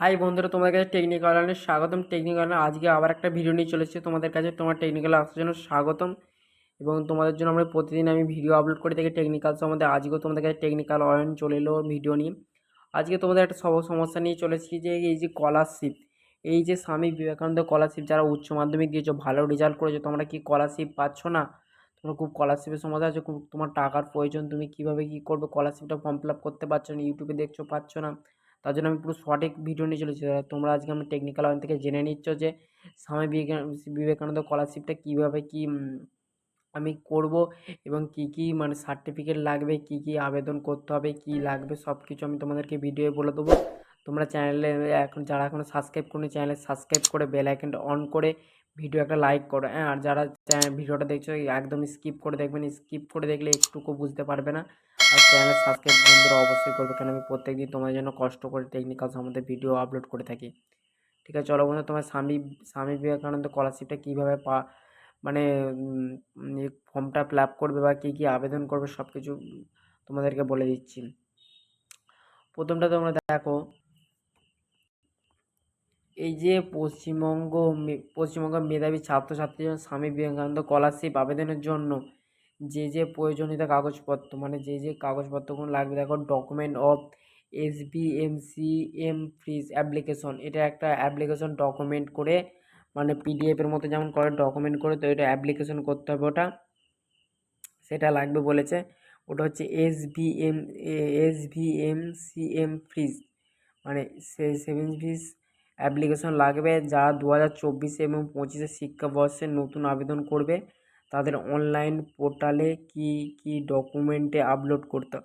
High বন্ধুরা, তোমাদের কাছে টেকনিক্যাল অনলাইনে স্বাগতম। টেকনিক্যাল আজকে আবার একটা ভিডিও নিয়ে চলেছে তোমাদের কাছে তোমার টেকনিক্যাল আসার জন্য স্বাগতম। এবং তোমাদের জন্য আমরা প্রতিদিন আমি ভিডিও আপলোড করে থাকি টেকনিক্যাল সম্বন্ধে। আজকেও তোমাদের কাছে টেকনিক্যাল অনলাইন চলে এলো ভিডিও নিয়ে। আজকে তোমাদের একটা সব সমস্যা নিয়ে চলেছি যে এই যে স্কলারশিপ এই যে স্বামী বিবেকানন্দ স্কলারশিপ যারা উচ্চ মাধ্যমিক দিয়েছ, ভালো রেজাল্ট করেছ, তোমরা কি স্কলারশিপ পাচ্ছ না? তোমার খুব স্কলারশিপের সমস্যা আছে, খুব তোমার টাকার প্রয়োজন, তুমি কীভাবে কী করবে? স্কলারশিপটা ফর্ম ফিল আপ করতে পারছ না ইউটিউবে দেখছ, পাচ্ছ না। তার জন্য আমি পুরো সঠিক ভিডিও নিয়ে চলেছি। তোমরা আজকে আমি টেকনিক্যাল লাইন থেকে জেনে নিচ্ছ যে স্বামী বিবেকানন্দ স্কলারশিপটা কীভাবে কী আমি করব এবং কি কি মানে সার্টিফিকেট লাগবে, কি কি আবেদন করতে হবে, কি লাগবে সব কিছু আমি তোমাদেরকে ভিডিওয়ে বলে দেবো। তোমরা চ্যানেলে এখন যারা এখনও সাবস্ক্রাইব করনি চ্যানেলে সাবস্ক্রাইব করে বেল আইকনটা অন করে ভিডিও একটা লাইক করো হ্যাঁ? আর যারা ভিডিওটা দেখছ, একদম স্কিপ করে দেখবেন স্কিপ করে দেখলে একটুকু বুঝতে পারবে না। আর চ্যানেল সাবস্ক্রাইব বন্ধুরা অবশ্যই করবে। কেন আমি প্রত্যেক দিন তোমাদের জন্য কষ্ট করে টেকনিক্যাল সম্বন্ধে ভিডিও আপলোড করে থাকি। ঠিক আছে, চলো বন্ধু তোমার স্বামী স্বামী বিবেকানন্দ স্কলারশিপটা কীভাবে পা মানে ফর্মটা ফিল আপ করবে বা কী কী আবেদন করবে সব কিছু তোমাদেরকে বলে দিচ্ছি। প্রথমটা তোমরা দেখো, এই যে পশ্চিমবঙ্গ পশ্চিমবঙ্গ মেধাবী ছাত্রছাত্রীর স্বামী বিবেকানন্দ স্কলারশিপ আবেদনের জন্য যে যে প্রয়োজনীয়তা কাগজপত্র মানে যে যে কাগজপত্রগুলো লাগবে, দেখো document of S B M C M fresh application এটা একটা অ্যাপ্লিকেশন ডকুমেন্ট করে মানে পিডিএফের মতো যেমন করে ডকুমেন্ট করে, তো এটা অ্যাপ্লিকেশন করতে হবে ওটা। সেটা লাগবে বলেছে, ওটা হচ্ছে S V M S V M C M fresh মানে সেভেন ফ্রিজ অ্যাপ্লিকেশন লাগবে যারা দু হাজার চব্বিশে এবং পঁচিশে শিক্ষাবর্ষে নতুন আবেদন করবে। তাদের অনলাইন পোর্টালে কি কি ডকুমেন্টে আপলোড করতে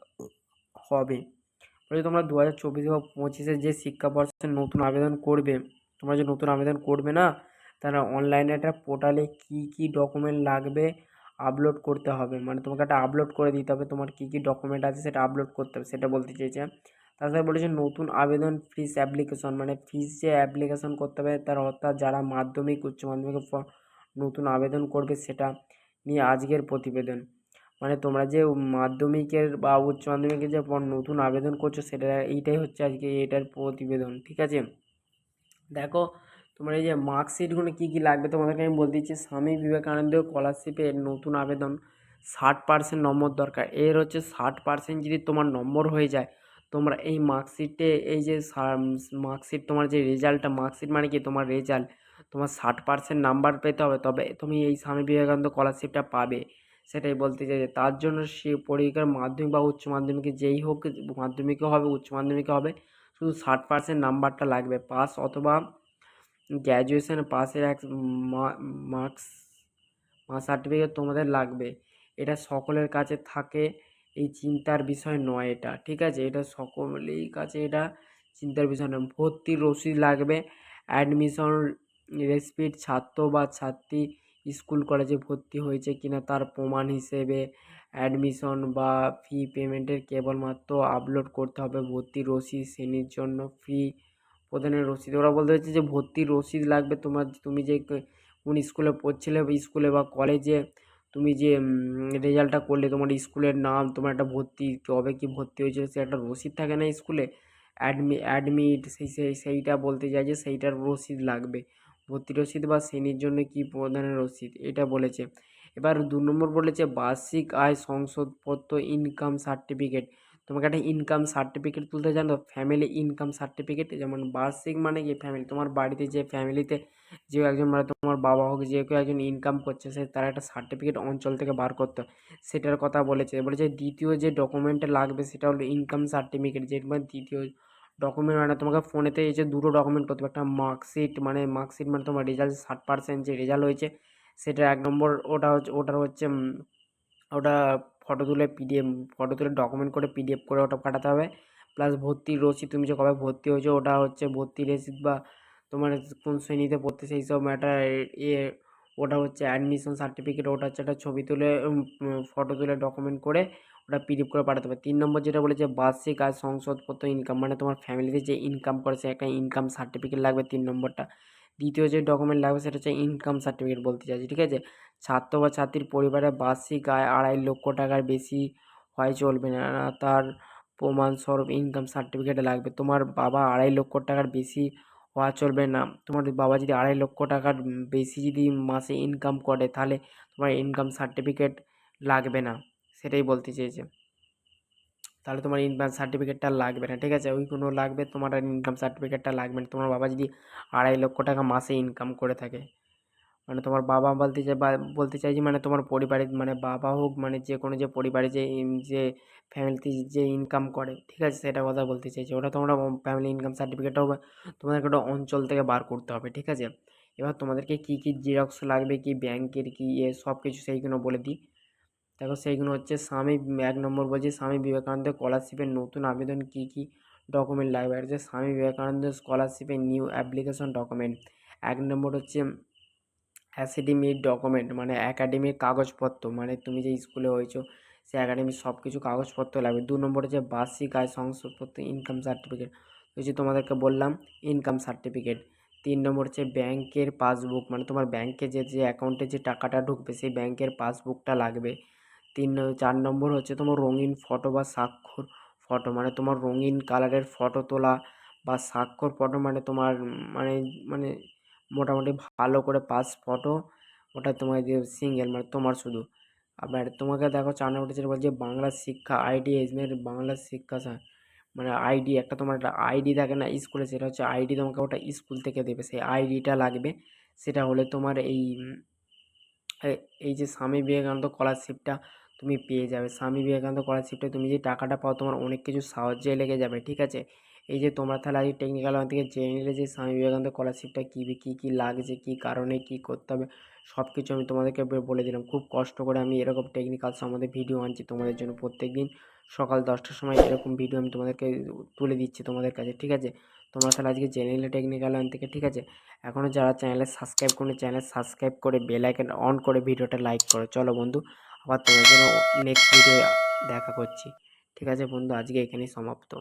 হবে? বলে তোমরা দু হাজার চব্বিশে বা পঁচিশে যে শিক্ষাবর্ষে নতুন আবেদন করবে, তোমরা যে নতুন আবেদন করবে না, তারা অনলাইনে একটা পোর্টালে কী কী ডকুমেন্ট লাগবে আপলোড করতে হবে। মানে তোমাকে একটা আপলোড করে দিতে হবে, তোমার কী কী ডকুমেন্ট আছে সেটা আপলোড করতে হবে, সেটা বলতে চেয়েছে তাছাড়া বলেছে, নতুন আবেদন ফিস অ্যাপ্লিকেশন মানে ফিস যে অ্যাপ্লিকেশন করতে হবে, তার অর্থাৎ যারা মাধ্যমিক, উচ্চ মাধ্যমিকের নতুন আবেদন করবে সেটা নিয়ে আজকের প্রতিবেদন। মানে তোমরা যে মাধ্যমিকের বা উচ্চ মাধ্যমিকের যে নতুন আবেদন করছ সেটা এইটাই হচ্ছে আজকে এটার প্রতিবেদন, ঠিক আছে? দেখো, তোমার এই যে মার্কশিটগুলো কী কী লাগবে তোমাদেরকে আমি বলতে দিচ্ছি। স্বামী বিবেকানন্দ স্কলারশিপের নতুন আবেদন, ষাট পার্সেন্ট নম্বর দরকার। এর হচ্ছে ষাট পার্সেন্ট যদি তোমার নম্বর হয়ে যায়, তোমরা এই মার্কশিটে এই যে মার্কশিট তোমার যে রেজাল্টটা, মার্কশিট মানে কি? তোমার রেজাল্ট। তোমার ষাট পার্সেন্ট নাম্বার পেতে হবে, তবে তুমি এই স্বামী বিবেকানন্দ স্কলারশিপটা পাবে। সেটাই বলতে চাই তার জন্য সে পরীক্ষার মাধ্যমিক বা উচ্চ মাধ্যমিকে যেই হোক মাধ্যমিকে হবে, উচ্চ মাধ্যমিকে হবে, শুধু ষাট পার্সেন্ট নাম্বারটা লাগবে। পাস অথবা গ্র্যাজুয়েশন পাসের এক মার্কস মার্কস সার্টিফিকেট তোমাদের লাগবে। এটা সকলের কাছে থাকে, এই চিন্তার বিষয় নয় এটা, ঠিক আছে? এটা সকলেই কাছে এটা চিন্তার বিষয় নয়। ভর্তির রসিদ লাগবে অ্যাডমিশন রেসিপিট ছাত্র বা ছাত্রী স্কুল কলেজে ভর্তি হয়েছে কিনা তার প্রমাণ হিসেবে অ্যাডমিশন বা ফি পেমেন্টের কেবলমাত্র আপলোড করতে হবে। ভর্তির রসিদ শ্রেণির জন্য ফি প্রদানের রসিদ। ওরা বলতে চাইছে যে ভর্তির রসিদ লাগবে তোমার, তুমি যে কোন স্কুলে পড়ছিলে স্কুলে বা কলেজে, তুমি যে রেজাল্টটা করলে তোমার স্কুলের নাম, তোমার একটা ভর্তি, কবে কী ভর্তি হয়েছিল সে একটা রসিদ থাকে না স্কুলে। অ্যাডমি, অ্যাডমিট, সেই সেই, সেইটা বলতে চাই যে সেইটার রসিদ লাগবে। ভর্তি রসিদ বা শ্রেণির জন্য কী প্রদানের রসিদ? এটা বলেছে। এবার দু নম্বর বলেছে, বার্ষিক আয় সংসদপত্র ইনকাম সার্টিফিকেট। তোমাকে একটা ইনকাম সার্টিফিকেট তুলতে জানো? ফ্যামিলি ইনকাম সার্টিফিকেট, যেমন বার্ষিক মানে কি? ফ্যামিলি, তোমার বাড়িতে যে ফ্যামিলিতে যে একজন মানে তোমার বাবা হোক, যে কেউ একজন ইনকাম করছে, সে তার একটা সার্টিফিকেট অঞ্চল থেকে বার করতে সেটার কথা বলেছে। বলেছে, দ্বিতীয় যে ডকুমেন্টে লাগবে, সেটা হলো ইনকাম সার্টিফিকেট যে দ্বিতীয় ডকুমেন্ট মানে তোমাকে ফোনেতে এই যে দুটো ডকুমেন্ট করতে হবে। একটা মার্কশিট মানে মার্কশিট মানে তোমার রেজাল্ট ষাট পার্সেন্ট যে রেজাল্ট হয়েছে, সেটা এক নম্বর ওটা হচ্ছে, ওটার হচ্ছে ওটা ফটো তুলে পিডিএফ ফটো তুলে ডকুমেন্ট করে পিডিএফ করে ওটা পাঠাতে হবে। প্লাস ভর্তির রসিদ, তুমি যে কবে ভর্তি হয়েছো, ওটা হচ্ছে ভর্তি রসিদ বা তোমার কোন শ্রেণীতে পড়তে সেই সব ম্যাটার এ ওটা হচ্ছে অ্যাডমিশন সার্টিফিকেট ওটা হচ্ছে একটা ছবি তুলে ফটো তুলে ডকুমেন্ট করে ওটা পিডিএফ করে পাঠাতে হবে। তিন নম্বর যেটা বলেছে, বার্ষিক আয় সংসদপত্র ইনকাম মানে তোমার ফ্যামিলিতে যে ইনকাম করে, সে একটা ইনকাম সার্টিফিকেট লাগবে তিন নম্বরটা। দ্বিতীয় যে ডকুমেন্ট লাগবে, সেটা হচ্ছে ইনকাম সার্টিফিকেট বলতে চাইছি, ঠিক আছে? ছাত্র বা ছাত্রীর পরিবারে বার্ষিক আয় আড়াই লক্ষ টাকার বেশি হয় চলবে না তার প্রমাণস্বরূপ ইনকাম সার্টিফিকেট লাগবে। তোমার বাবা আড়াই লক্ষ টাকার বেশি হওয়া চলবে না। তোমার বাবা যদি আড়াই লক্ষ টাকার বেশি যদি মাসে ইনকাম করে, তাহলে তোমার ইনকাম সার্টিফিকেট লাগবে না। সেটাই বলতে চেয়েছে। তাহলে তোমার ইনকাম সার্টিফিকেটটা লাগবে না, ঠিক আছে? ওই কোনো লাগবে, তোমার ইনকাম সার্টিফিকেটটা লাগবে না। তোমার বাবা যদি আড়াই লক্ষ টাকা মাসে ইনকাম করে থাকে মানে তোমার বাবা বলতে চাই বলতে চাইছি মানে তোমার পরিবারের মানে বাবা হোক মানে যে কোনো যে পরিবারে যে যে ফ্যামিলিতে যে ইনকাম করে, ঠিক আছে? সেটা কথা বলতে চাইছি। ওটা তোমরা ফ্যামিলি ইনকাম সার্টিফিকেটটাও তোমাদেরকে ওটা অঞ্চল থেকে বার করতে হবে, ঠিক আছে? এবার তোমাদেরকে কী কী জেরক্স লাগবে, কি ব্যাংকের কী ইয়ে সব কিছু সেইগুলো বলে দিই। দেখো সেইগুলো হচ্ছে স্বামী, এক নম্বর বলছে স্বামী বিবেকানন্দ স্কলারশিপের নতুন আবেদন কী কী ডকুমেন্ট লাগবে? হচ্ছে স্বামী বিবেকানন্দ স্কলারশিপের নিউ অ্যাপ্লিকেশন ডকুমেন্ট এক নম্বর হচ্ছে অ্যাসিডিমির ডকুমেন্ট মানে একাডেমির কাগজপত্র মানে তুমি যে স্কুলে হয়েছো সে একাডেমির সব কিছু কাগজপত্র লাগবে। দু নম্বর হচ্ছে বার্ষিক আয় শংসাপত্র ইনকাম সার্টিফিকেট ওই যে তোমাদেরকে বললাম ইনকাম সার্টিফিকেট তিন নম্বর হচ্ছে ব্যাংকের পাসবুক মানে তোমার ব্যাংকে যে যে অ্যাকাউন্টে যে টাকাটা ঢুকবে, সেই ব্যাংকের পাসবুকটা লাগবে। তিন চার নম্বর হচ্ছে তোমার রঙিন ফটো বা স্বাক্ষর ফটো মানে তোমার রঙিন কালারের ফটো তোলা বা স্বাক্ষর ফটো মানে তোমার মানে মানে মোটামুটি ভালো করে পাস ফটো ওটা তোমার যে সিঙ্গেল মানে তোমার শুধু। আবার তোমাকে দেখো চার নম্বরটা যেটা বলছে বাংলা শিক্ষা আইডি এজমের বাংলা শিক্ষা মানে আইডি একটা তোমার একটা আইডি থাকে না স্কুলে, সেটা হচ্ছে আইডি তোমাকে ওটা স্কুল থেকে দেবে। সেই আইডিটা লাগবে, সেটা হলে তোমার এই এই যে স্বামী বিবেকানন্দ স্কলারশিপটা তুমি পেয়ে যাবে। স্বামী বিবেকানন্দ স্কলারশিপটা তুমি যে টাকাটা পাও, তোমার অনেক কিছু সাহায্যে লেগে যাবে, ঠিক আছে? এই যে তোমরা তাহলে আজকে টেকনিক্যাল ওয়ান থেকে জেনে নিলে যে স্বামী বিবেকানন্দ স্কলারশিপটা কী কী কী লাগছে, কী কারণে, কী করতে হবে সব কিছু আমি তোমাদেরকে বলে দিলাম। খুব কষ্ট করে আমি এরকম টেকনিক্যাল সম্বন্ধে ভিডিও আনছি তোমাদের জন্য প্রত্যেক দিন সকাল দশটার সময় এরকম ভিডিও আমি তোমাদেরকে তুলে দিচ্ছি তোমাদের কাছে, ঠিক আছে? তোমরা তাহলে আজকে জেনে নিলে টেকনিক্যাল লাইন থেকে, ঠিক আছে? এখনও যারা চ্যানেলে সাবস্ক্রাইব করে চ্যানেল সাবস্ক্রাইব করে বেল আইকন অন করে ভিডিওটা লাইক করো। চলো বন্ধু, আবার তোমাদের জন্য নেক্সট ভিডিও দেখা করছি। ঠিক আছে বন্ধু, আজকে এখানেই সমাপ্ত।